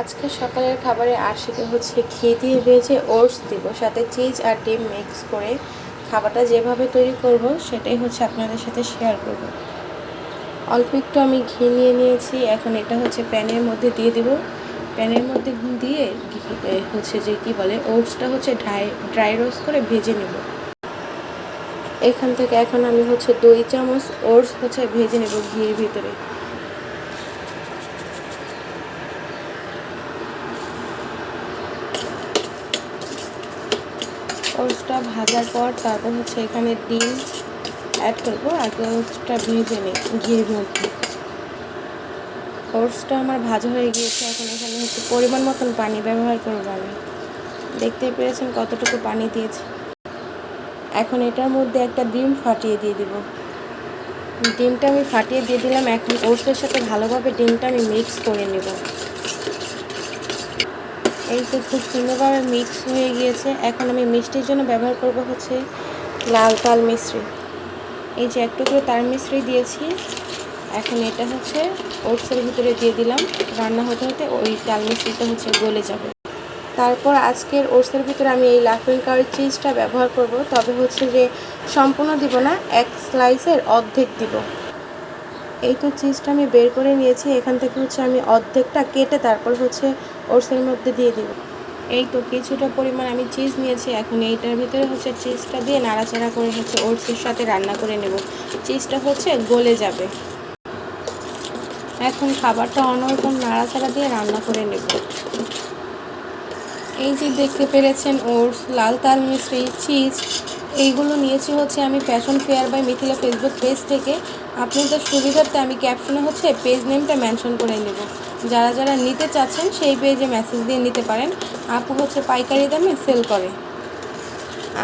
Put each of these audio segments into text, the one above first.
আজকে সকালের খাবারে আর আশিকে হচ্ছে ঘি দিয়ে ভেজে ওটস দিব, সাথে চিজ আর ডিম মিক্স করে খাবারটা যেভাবে তৈরি করব, সেটাই হচ্ছে আপনাদের সাথে শেয়ার করব। অল্প একটু আমি ঘি নিয়ে নিয়েছি, এখন এটা হচ্ছে প্যানের মধ্যে দিয়ে দিব। প্যানের মধ্যে দিয়ে হচ্ছে যে কি বলে, ওটসটা হচ্ছে ড্রাই ড্রাই রোস্ট করে ভেজে নেব। এখান থেকে এখন আমি হচ্ছে দুই চামচ ওটস হচ্ছে ভেজে নেব ঘির ভিতরে। ওটসটা ভাজার পর তারপর হচ্ছে এখানে ডিম অ্যাড করব আগে ওটসটা ভেজে নিই ঘির মধ্যে। ওটসটা আমার ভাজা হয়ে গিয়েছে, এখন এখানে হচ্ছে পরিমাণ মতন পানি ব্যবহার করব আমি। দেখতেই পেরেছেন কতটুকু পানি দিয়েছি? এখন এটার মধ্যে একটা ডিম ফাটিয়ে দিয়ে দিব। ডিমটা আমি ফাটিয়ে দিয়ে দিলাম, এখন ওটসের সাথে ভালোভাবে ডিমটা আমি মিক্স করে নেব। এই তো খুব সুন্দরভাবে মিক্স হয়ে গিয়েছে। এখন আমি মিষ্টির জন্য ব্যবহার করব হচ্ছে লাল তাল মিশ্রি। এই যে একটু করে তাল মিশ্রি দিয়েছি। এখন এটা হচ্ছে ওটসের ভিতরে দিয়ে দিলাম। রান্না হতে হতে ওই তাল মিশ্রিটা হচ্ছে গলে যাবে। তারপর আজকের ওটসের ভিতরে আমি এই লাফিং কারি চিজটা ব্যবহার করব। তবে হচ্ছে যে সম্পূর্ণ দিব না, এক স্লাইসের অর্ধেক দিব। এই তো চিজটা আমি বের করে নিয়েছি, এখান থেকে হচ্ছে আমি অর্ধেকটা কেটে তারপর হচ্ছে ওটসের মধ্যে দিয়ে দিব। এই তো কিছুটা পরিমাণ আমি চিজ নিয়েছি, এখন এইটার ভিতরে হচ্ছে চিজটা দিয়ে নাড়াচাড়া করে হচ্ছে ওটসের সাথে রান্না করে নেব। চিজটা হচ্ছে গলে যাবে। এখন খাবারটা অন্যরকম নাড়াচাড়া দিয়ে রান্না করে নেব। এই যে দেখতে পেরেছেন ওটস লাল তাল মিশ্রি চিজ এইগুলো নিয়েছি হচ্ছে আমি fashion fair by Mithila Facebook page থেকে। আপনাদের সুবিধার্থে আমি ক্যাপশনে হচ্ছে পেজ নেমটা মেনশন করে নেব। যারা যারা নিতে চাচ্ছেন সেই পেজে মেসেজ দিয়ে নিতে পারেন। আপু হচ্ছে পাইকারি দামে সেল করে।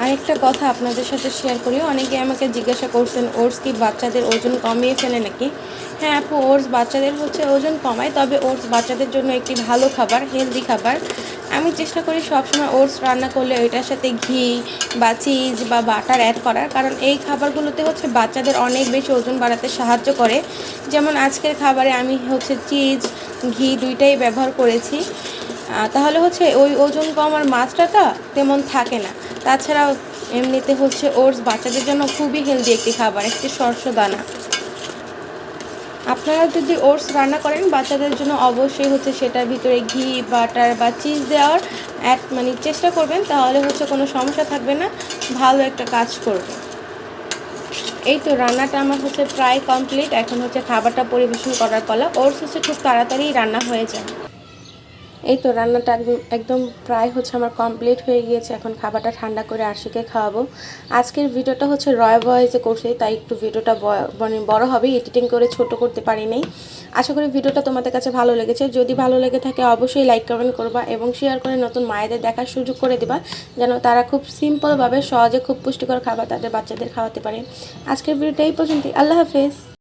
আরেকটা কথা আপনাদের সাথে শেয়ার করি অনেকে আমাকে জিজ্ঞাসা করছেন, ওটস কি বাচ্চাদের ওজন কমিয়ে ফেলে নাকি? হ্যাঁ আপু, ওটস বাচ্চাদের হচ্ছে ওজন কমায়, তবে ওটস বাচ্চাদের জন্য একটি ভালো খাবার হেলদি খাবার। আমি চেষ্টা করি সবসময় ওটস রান্না করলে ওইটার সাথে ঘি বা চিজ বা বাটার অ্যাড করার, কারণ এই খাবারগুলোতে হচ্ছে বাচ্চাদের অনেক বেশি ওজন বাড়াতে সাহায্য করে। যেমন আজকের খাবারে আমি হচ্ছে চিজ ঘি দুইটাই ব্যবহার করেছি। তাহলে হচ্ছে ওই ওজন কমার মাত্রাটা তেমন থাকে না। তাছাড়াও এমনিতে হচ্ছে ওটস বাচ্চাদের জন্য খুবই হেলদি একটি খাবার, একটি শস্য দানা। আপনারা যদি ওটস রান্না করেন, বাচ্চাদের জন্য অবশ্যই হচ্ছে সেটার ভিতরে ঘি, বাটার বা চিজ দেওয়ার এক মানে চেষ্টা করবেন, তাহলে হচ্ছে কোনো সমস্যা থাকবে না, ভালো একটা কাজ করবে। এই তো রান্নাটা আমার হচ্ছে প্রায় কমপ্লিট এখন হচ্ছে খাবারটা পরিবেশন করার কলা ওটস হচ্ছে খুব তাড়াতাড়ি রান্না হয়ে যায়। এই তো রান্নাটা একদম একদম প্রায় হচ্ছে আমার কমপ্লিট হয়ে গিয়েছে। এখন খাবারটা ঠান্ডা করে আরশিকে খাওয়াবো। আজকের ভিডিওটা হচ্ছে রয় ভয়েসে করছি, তাই একটু ভিডিওটা মানে বড় হবে এডিটিং করে ছোট করতে পারি নাই। আশা করি ভিডিওটা তোমাদের কাছে ভালো লেগেছে। যদি ভালো লেগে থাকে, অবশ্যই লাইক কমেন্ট করবা এবং শেয়ার করে নতুন মায়েদের দেখার সুযোগ করে দিবা, যেন তারা খুব সিম্পলভাবে সহজে খুব পুষ্টিকর খাবার তাদের বাচ্চাদের খাওয়াতে পারে। আজকের ভিডিওটা এই পর্যন্তই। আল্লাহ হাফেজ।